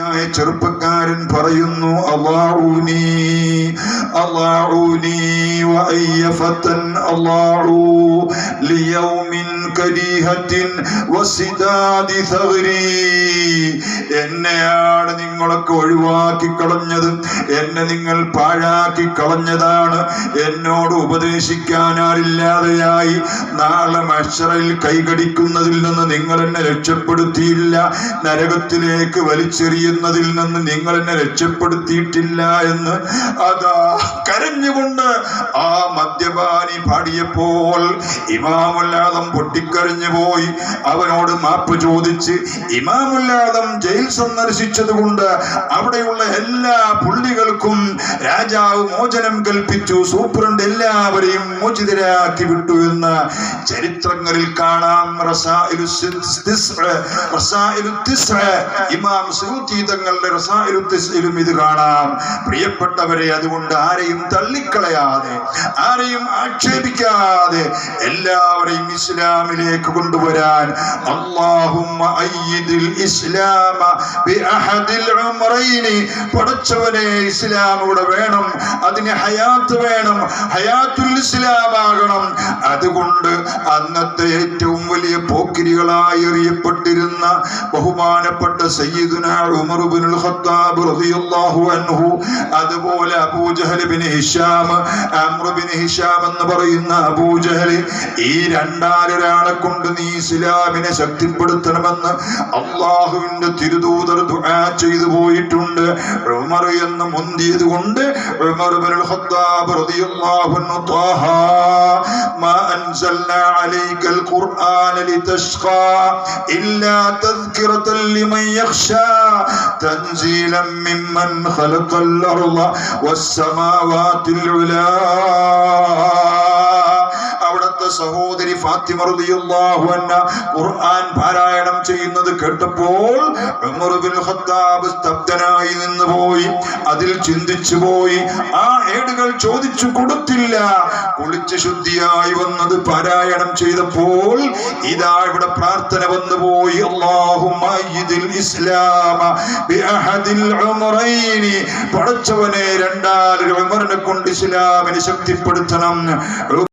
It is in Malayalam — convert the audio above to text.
ായ ചെറുപ്പക്കാരൻ പറയുന്നു അള്ളാഹൂനി അള്ളാഹൂനി വഅയ്യഫത്തൻ അള്ളാഹു ലിയൗമിൻ കരീഹത്തിൻ വസിദാദി സഗ്രി. എന്നെയാണ് നിങ്ങളൊക്കെ ഒഴിവാക്കി കളഞ്ഞത് എന്നെ നിങ്ങൾ പാഴാക്കി കളഞ്ഞതാണ്. എന്നോട് ഉപദേശിക്കാൻ ആരില്ലാതെയായി നാളെ മഷറയിൽ കൈകടിക്കുന്നതിൽ നിന്ന് നിങ്ങൾ എന്നെ രക്ഷപ്പെടുത്തിയില്ല. നരകത്തിലേക്ക് വലിച്ചെറിയുന്നതിൽ നിന്ന് നിങ്ങൾ എന്നെ രക്ഷപ്പെടുത്തിയിട്ടില്ല എന്ന് അതാ കരഞ്ഞുകൊണ്ട് ആ മദ്യപാനി പാടിയപ്പോൾ ഇമാമുല്ലാദം പൊട്ടിക്കറിഞ്ഞു പോയി. അവനോട് മാപ്പ് ചോദിച്ച് ഇമാമുല്ലാദം ജയിൽ സന്ദർശിച്ചത് കൊണ്ട് അവിടെയുള്ള എല്ലാ പുള്ളികൾക്കും രാജാവ് മോചനം കൽപ്പിച്ചു. സൂപ്രണ്ട് എല്ലാവരെയും മോചിതരാക്കി വിട്ടു എന്ന് ചരിത്രങ്ങളിൽ കാണാം. ഇമാം ഇത് കാണാം. പ്രിയപ്പെട്ടവരെ അതുകൊണ്ട് ആരെയും തള്ളിക്കളയാതെ ആരെയും ആക്ഷേപിക്കാതെ എല്ലാവരെയും ഇസ്ലാമിലേക്ക് കൊണ്ടുവരാൻ ഇസ്ലാമ പടച്ചവനെ ഇസ്ലാം വേണം. അതിന് ഹയാത്ത് വേണം. ഹയാത്തുൽ ഇസ്ലാമാകണം. അതുകൊണ്ട് അന്നത്തെ ഏറ്റവും വലിയ പോക്കിരികളായി എറിയപ്പെട്ടിരുന്ന ബഹുമാനപ്പെട്ട സയ്യിദുന ഉമർ ഇബ്നുൽ ഖത്താബ് റളിയല്ലാഹു അൻഹു അതുപോലെ Abu Jahl bin Hisham bin Hisham എന്ന് പറയുന്ന അബൂജഹൽ ഈ രണ്ടാലൊരാളെ കൊണ്ട് നീ ഇസ്ലാമിനെ ശക്തിപ്പെടുത്തണമെന്ന് അള്ളാഹുവിന്റെ തിരുദൂതർ ദുആ ചെയ്തു പോയിട്ടുണ്ട്. ഉമർ എന്ന് മുന്തിയത് കൊണ്ട് عمر بن الخطاب رضي الله عنه طه ما أنزلنا عليك القرآن لتشقى إلا تذكرة لمن يخشى تنزيلا ممن خلق الأرض والسماوات العلى സഹോദരി ഫാത്തിമ റളിയല്ലാഹു അൻഹ ഖുർആൻ പാരായണം ചെയ്യുന്നത് കേട്ടപ്പോൾ ഉമർ ബിൻ ഖത്താബ് സ്തബ്ധനായി നിന്ന് പോയി. അതിൽ ചിന്തിച്ചു പോയി. ആ ഏടുകൾ ചോദിച്ചു കൊടുത്തില്ല. കുളിച്ച് ശുദ്ധിയായി വന്നത് പാരായണം ചെയ്തപ്പോൾ ഇതാ ഇവിടെ പ്രാർത്ഥന വന്നു പോയി. അല്ലാഹുമ്മ അയ്യിദിൽ ഇസ്ലാമ ബിഅഹദിൽ ഉമറൈനി. പടച്ചവനെ രണ്ടാലൊരു ഉമറിനെ കൊണ്ട് ഇസ്ലാമിനെ ശക്തിപ്പെടുത്തണം.